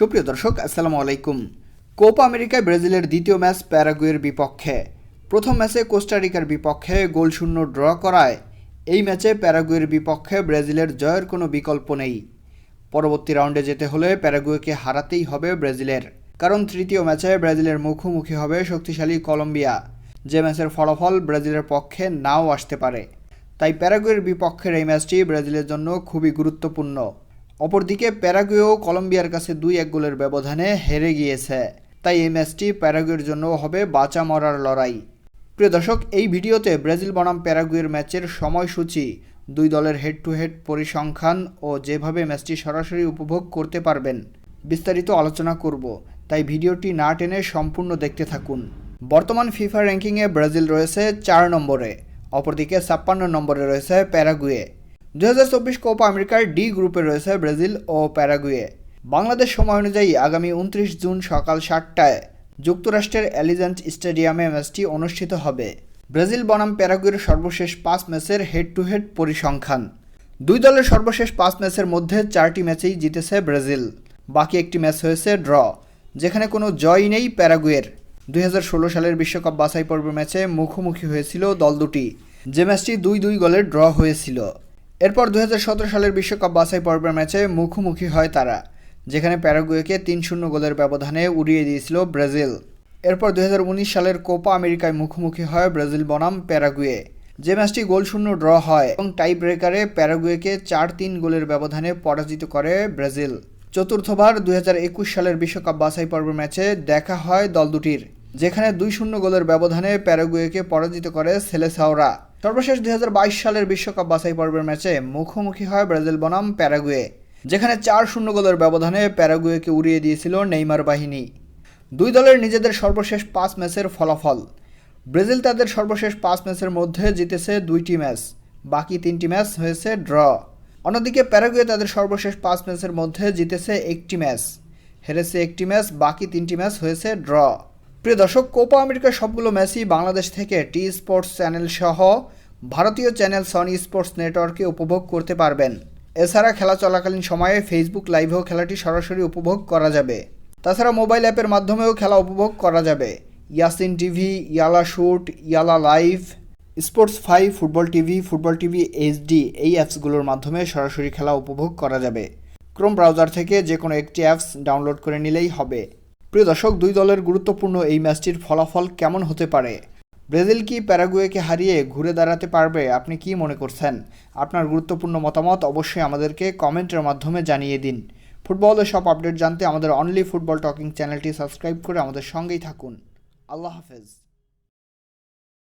সুপ্রিয় দর্শক, আসসালামু আলাইকুম। কোপা আমেরিকায় ব্রাজিলের দ্বিতীয় ম্যাচ প্যারাগুয়ের বিপক্ষে। প্রথম ম্যাচে কোস্টারিকার বিপক্ষে গোলশূন্য ড্র করায়। এই ম্যাচে প্যারাগুয়ের বিপক্ষে ব্রাজিলের জয়ের কোনো বিকল্প নেই। পরবর্তী রাউন্ডে যেতে হলে প্যারাগুয়েকে হারাতেই হবে ব্রাজিলের। কারণ তৃতীয় ম্যাচে ব্রাজিলের মুখোমুখি হবে শক্তিশালী কলম্বিয়া। যে ম্যাচের ফলাফল ব্রাজিলের পক্ষে নাও আসতে পারে। তাই প্যারাগুয়ের বিপক্ষের এই ম্যাচটি ব্রাজিলের জন্য খুবই গুরুত্বপূর্ণ। অপরদিকে প্যারাগুয়েও কলম্বিয়ার কাছে দুই এক গোলের ব্যবধানে হেরে গিয়েছে। তাই এই ম্যাচটি প্যারাগুয়ের জন্য হবে বাঁচা মরার লড়াই। প্রিয় দর্শক, এই ভিডিওতে ব্রাজিল বনাম প্যারাগুয়ের ম্যাচের সময়সূচি, দুই দলের হেড টু হেড পরিসংখ্যান ও যেভাবে ম্যাচটি সরাসরি উপভোগ করতে পারবেন বিস্তারিত আলোচনা করব। তাই ভিডিওটি না টেনে সম্পূর্ণ দেখতে থাকুন। বর্তমান ফিফা র্যাঙ্কিংয়ে ব্রাজিল রয়েছে চার নম্বরে, অপরদিকে ছাপ্পান্ন নম্বরে রয়েছে প্যারাগুয়ে। দু হাজার চব্বিশ কোপা আমেরিকার ডি গ্রুপে রয়েছে ব্রাজিল ও প্যারাগুয়ে। বাংলাদেশ সময় অনুযায়ী আগামী উনত্রিশ জুন সকাল সাতটায় যুক্তরাষ্ট্রের অ্যালিজেন্ট স্টেডিয়ামে ম্যাচটি অনুষ্ঠিত হবে। ব্রাজিল বনাম প্যারাগুয়ের সর্বশেষ পাঁচ ম্যাচের হেড টু হেড পরিসংখ্যান। দুই দলের সর্বশেষ পাঁচ ম্যাচের মধ্যে চারটি ম্যাচেই জিতেছে ব্রাজিল। বাকি একটি ম্যাচ হয়েছে ড্র, যেখানে কোনো জয় নেই প্যারাগুয়ের। দুই হাজার ষোলো সালের বিশ্বকাপ বাছাই পর্ব ম্যাচে মুখোমুখি হয়েছিল দল দুটি, যে ম্যাচটি দুই দুই গোলের ড্র হয়েছিল। এরপর দুই হাজার সতেরো সালের বিশ্বকাপ বাছাই পর্বের ম্যাচে মুখোমুখি হয় তারা, যেখানে প্যারাগুয়েকে তিন শূন্য গোলের ব্যবধানে উড়িয়ে দিয়েছিল ব্রাজিল। এরপর দুই হাজার উনিশ সালের কোপা আমেরিকায় মুখোমুখি হয় ব্রাজিল বনাম প্যারাগুয়ে, যে ম্যাচটি গোল শূন্য ড্র হয় এবং টাই ব্রেকারে প্যারাগুয়েকে চার তিন গোলের ব্যবধানে পরাজিত করে ব্রাজিল। চতুর্থবার দুই হাজার একুশ সালের বিশ্বকাপ বাছাই পর্ব ম্যাচে দেখা হয় দল দুটির, যেখানে দুই শূন্য গোলের ব্যবধানে প্যারাগুয়েকে পরাজিত করে সেলেসাওরা। সর্বশেষ দুই হাজার বাইশ সালের বিশ্বকাপ বাছাই পর্বের ম্যাচে মুখোমুখি হয় ব্রাজিল বনাম প্যারাগুয়ে, যেখানে চার শূন্য গোলের ব্যবধানে প্যারাগুয়েকে উড়িয়ে দিয়েছিল নেইমার বাহিনী। দুই দলের নিজেদের সর্বশেষ পাঁচ ম্যাচের ফলাফল। ব্রাজিল তাদের সর্বশেষ পাঁচ ম্যাচের মধ্যে জিতেছে দুইটি ম্যাচ, বাকি তিনটি ম্যাচ হয়েছে ড্র। অন্যদিকে প্যারাগুয়ে তাদের সর্বশেষ পাঁচ ম্যাচের মধ্যে জিতেছে একটি ম্যাচ, হেরেছে একটি ম্যাচ, বাকি তিনটি ম্যাচ হয়েছে ড্র। প্রিয় দর্শক, কোপা আমেরিকার সবগুলো ম্যাচই বাংলাদেশ থেকে টি স্পোর্টস চ্যানেল সহ ভারতীয় চ্যানেল সনি স্পোর্টস নেটওয়ার্কে উপভোগ করতে পারবেন। এছাড়া খেলা চলাকালীন সময়ে ফেসবুক লাইভেও খেলাটি সরাসরি উপভোগ করা যাবে। তাছাড়া মোবাইল অ্যাপের মাধ্যমেও খেলা উপভোগ করা যাবে। Yacine TV, Yalla shoot, Yalla live, sports five, football TV football TV HD এই অ্যাপসগুলোর মাধ্যমে সরাসরি খেলা উপভোগ করা যাবে। ক্রোম ব্রাউজার থেকে যে কোনো একটি অ্যাপস ডাউনলোড করে নিলেই হবে। প্রিয় দর্শক, দুই দলের গুরুত্বপূর্ণ এই ম্যাচটির ফলাফল কেমন হতে পারে? ব্রাজিল কি প্যারাগুয়েকে হারিয়ে ঘুরে দাঁড়াতে পারবে? আপনি কি মনে করছেন? আপনার গুরুত্বপূর্ণ মতামত অবশ্যই আমাদেরকে কমেন্টের মাধ্যমে জানিয়ে দিন। ফুটবলের সব আপডেট জানতে আমাদের অনলি ফুটবল টকিং চ্যানেলটি সাবস্ক্রাইব করে আমাদের সঙ্গেই থাকুন। আল্লাহ হাফেজ।